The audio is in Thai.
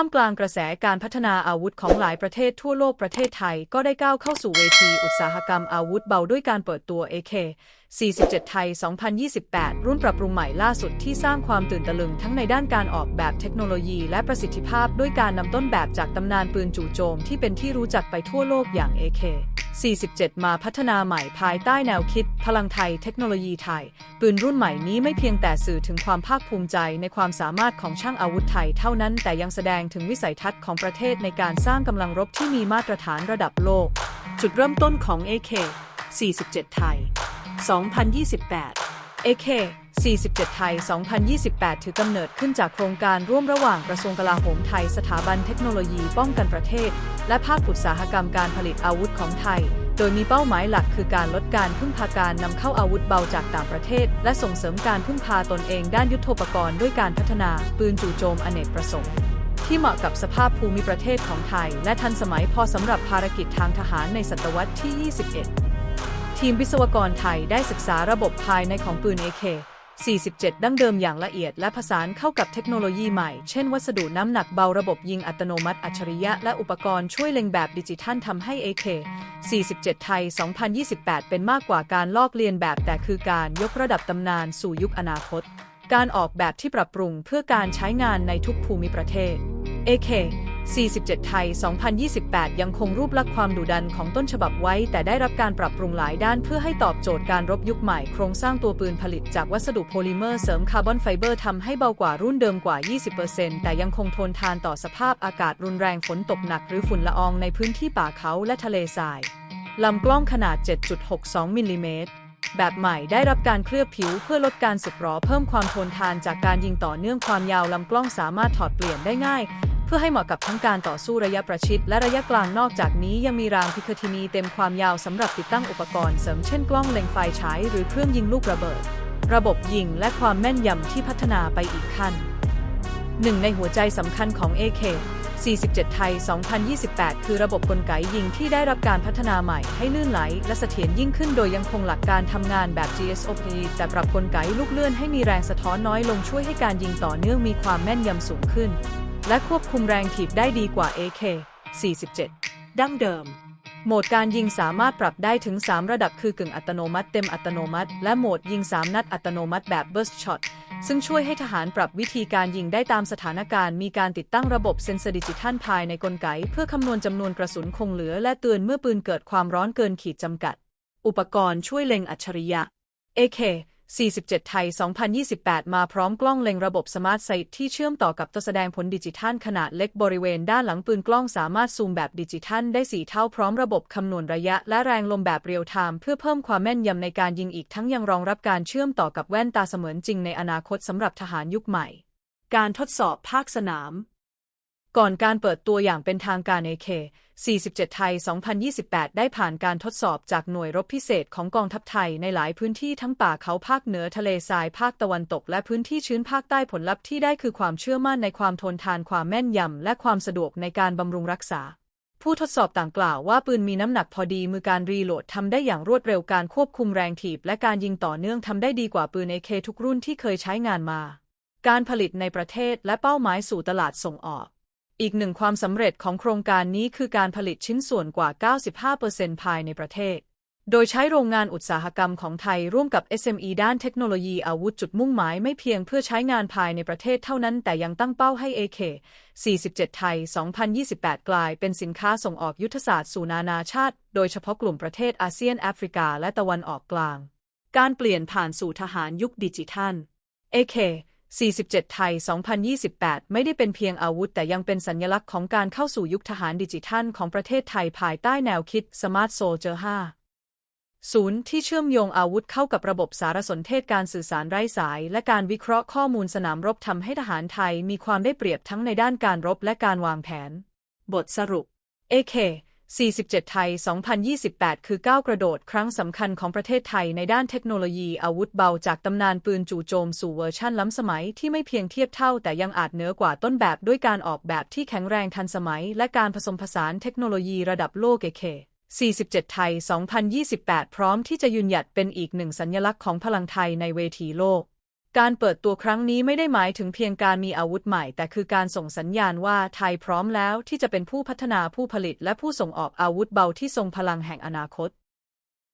ท่ามกลางกระแสการพัฒนาอาวุธของหลายประเทศทั่วโลกประเทศไทยก็ได้ก้าวเข้าสู่เวทีอุตสาหกรรมอาวุธเบาด้วยการเปิดตัว AK 47 ไทย 2028 รุ่นปรับปรุงใหม่ล่าสุดที่สร้างความตื่นตะลึงทั้งในด้านการออกแบบเทคโนโลยีและประสิทธิภาพด้วยการนำต้นแบบจากตำนานปืนจู่โจมที่เป็นที่รู้จักไปทั่วโลกอย่าง AK 47 มาพัฒนาใหม่ภายใต้แนวคิด พลังไทยเทคโนโลยีไทย ปืนรุ่นใหม่นี้ไม่เพียงแต่สื่อถึงความภาคภูมิใจในความสามารถของช่างอาวุธไทยเท่านั้นแต่ยังแสดงถึงวิสัยทัศน์ของประเทศในการสร้างกำลังรบที่มีมาตรฐานระดับโลก จุดเริ่มต้นของ AK 47 ไทย 2028 AK 47 ไทย 2028 ถือกำเนิดขึ้นจากโครงการร่วมระหว่างกระทรวงกลาโหมไทย สถาบันเทคโนโลยีป้องกันประเทศ และภาคอุตสาหกรรมการผลิตอาวุธของไทย โดยมีเป้าหมายหลักคือการลดการพึ่งพาการนำเข้าอาวุธเบาจากต่างประเทศ และส่งเสริมการพึ่งพาตนเองด้านยุทโธปกรณ์ด้วยการพัฒนาปืนจู่โจมอเนกประสงค์ที่เหมาะกับสภาพภูมิประเทศของไทย และทันสมัยพอสำหรับภารกิจทางทหารในศตวรรษที่ 21 ทีมวิศวกรไทยได้ศึกษาระบบภายในของปืน AK 47 ดั้งเดิมอย่างละเอียดและผสานเข้ากับเทคโนโลยีใหม่ เช่นวัสดุน้ำหนักเบาระบบยิงอัตโนมัติอัจฉริยะและอุปกรณ์ช่วยเล็งแบบดิจิทัลทำให้ AK 47 ไทย 2028 เป็นมากกว่าการลอกเลียนแบบแต่คือการยกระดับตำนานสู่ยุคอนาคต การออกแบบที่ปรับปรุงเพื่อการใช้งานในทุกภูมิประเทศ AK 47 ไทย 2028 ยังคงรูปลักษณ์ความดุดันของต้นฉบับไว้ แต่ได้รับการปรับปรุงหลายด้านเพื่อให้ตอบโจทย์การรบยุคใหม่ โครงสร้างตัวปืนผลิตจากวัสดุโพลิเมอร์เสริมคาร์บอนไฟเบอร์ทำให้เบากว่ารุ่นเดิมกว่า 20%แต่ยังคงทนทานต่อสภาพอากาศรุนแรงฝนตกหนักหรือฝุ่นละอองในพื้นที่ป่าเขาและทะเลทราย ลำกล้องขนาด 7.62 มิลลิเมตรแบบใหม่ได้รับการเคลือบผิวเพื่อลดการสึกหรอเพิ่มความทนทานจากการยิงต่อเนื่องความยาวลำกล้องสามารถถอดเปลี่ยนได้ง่าย เพื่อให้เหมาะกับทั้งการต่อสู้ระยะประชิดและระยะกลางนอกจากนี้ยังมีรางพิคทินีเต็มความยาวสำหรับติดตั้งอุปกรณ์เสริมเช่นกล้องเล็งไฟฉายหรือเครื่องยิงลูกระเบิด ระบบยิงและความแม่นยำที่พัฒนาไปอีกขั้นหนึ่งในหัวใจสำคัญของ AK 47 ไทย 2028 คือระบบกลไกยิงที่ได้รับการพัฒนาใหม่ให้ลื่นไหล และเสถียรยิ่งขึ้นโดยยังคงหลักการทำงานแบบ GSOP แต่ปรับกลไกลูกเลื่อนให้มีแรงสะท้อนน้อยลงช่วยให้การยิงต่อเนื่องมีความแม่นยำสูงขึ้น และควบคุมแรงถีบได้ดีกว่า AK 47 ดั้งเดิม โหมดการยิงสามารถปรับได้ถึง 3 ระดับคือกึ่งอัตโนมัติเต็มอัตโนมัติ และโหมดยิง 3 นัดอัตโนมัติแบบ burst shot ซึ่งช่วยให้ทหารปรับวิธีการยิงได้ตามสถานการณ์ มีการติดตั้งระบบเซ็นเซอร์ดิจิทัลภายในกลไก เพื่อคำนวณจำนวนกระสุนคงเหลือ และเตือนเมื่อปืนเกิดความร้อนเกินขีดจำกัด อุปกรณ์ช่วยเล็งอัจฉริยะ AK 47 ไทย 2028 มาพร้อมกล้องเล็งระบบสมาร์ทไซต์ที่เชื่อมต่อกับตัวแสดงผลดิจิทัลขนาดเล็กบริเวณด้านหลังปืนกล้องสามารถซูมแบบดิจิทัลได้4เท่าพร้อมระบบคำนวณระยะและแรงลมแบบเรียลไทม์เพื่อเพิ่มความแม่นยำในการยิงอีกทั้งยังรองรับการเชื่อมต่อกับแว่นตาเสมือนจริงในอนาคตสำหรับทหารยุคใหม่ การทดสอบภาคสนาม ก่อนการเปิดตัวอย่างเป็นทางการ AK 47 ไทย 2028 ได้ผ่านการทดสอบจากหน่วยรบพิเศษของกองทัพไทยในหลายพื้นที่ทั้งป่าเขาภาคเหนือทะเลทรายภาคตะวันตก และพื้นที่ชื้นภาคใต้ผลลัพธ์ที่ได้คือความเชื่อมั่นในความทนทานความแม่นยำ และความสะดวกในการบำรุงรักษา ผู้ทดสอบต่างกล่าวว่าปืนมีน้ำหนักพอดีมือการรีโหลดทำได้อย่างรวดเร็วการควบคุมแรงถีบ และการยิงต่อเนื่องทำได้ดีกว่าปืน AK ทุกรุ่นที่เคยใช้งานมา การผลิตในประเทศและเป้าหมายสู่ตลาดส่งออก อีกหนึ่งความสำเร็จของโครงการนี้คือการผลิตชิ้นส่วนกว่า 95%ภายในประเทศ โดยใช้โรงงานอุตสาหกรรมของไทยร่วมกับ SME ด้านเทคโนโลยีอาวุธจุดมุ่งหมายไม่เพียงเพื่อใช้งานภายในประเทศเท่านั้นแต่ยังตั้งเป้าให้ AK 47 ไทย 2028 กลายเป็นสินค้าส่งออกยุทธศาสตร์สู่นานาชาติ โดยเฉพาะกลุ่มประเทศอาเซียนแอฟริกา และตะวันออกกลาง การเปลี่ยนผ่านสู่ทหารยุคดิจิทัล AK 47 ไทย 2028 ไม่ได้เป็นเพียงอาวุธ แต่ยังเป็นสัญลักษณ์ของการเข้าสู่ยุคทหารดิจิทัลของประเทศไทยภายใต้แนวคิด Smart Soldier 5ศูนย์ที่เชื่อมโยงอาวุธเข้ากับระบบสารสนเทศการสื่อสารไร้สาย และการวิเคราะห์ข้อมูลสนามรบทำให้ทหารไทยมีความได้เปรียบทั้งในด้านการรบและการวางแผน บทสรุป AK 47 ไทย 2028 คือก้าวกระโดดครั้งสำคัญของประเทศไทยในด้านเทคโนโลยีอาวุธเบาจากตำนานปืนจู่โจมสู่เวอร์ชั่นล้ำสมัยที่ไม่เพียงเทียบเท่าแต่ยังอาจเหนือกว่าต้นแบบด้วยการออกแบบที่แข็งแรงทันสมัย และการผสมผสานเทคโนโลยีระดับโลกเอเค47 ไทย 2028 พร้อมที่จะยืนหยัดเป็นอีกหนึ่งสัญลักษณ์ของพลังไทยในเวทีโลก การเปิดตัวครั้งนี้ไม่ได้หมายถึงเพียงการมีอาวุธใหม่ แต่คือการส่งสัญญาณว่าไทยพร้อมแล้วที่จะเป็นผู้พัฒนาผู้ผลิตและผู้ส่งออกอาวุธเบาที่ทรงพลังแห่งอนาคต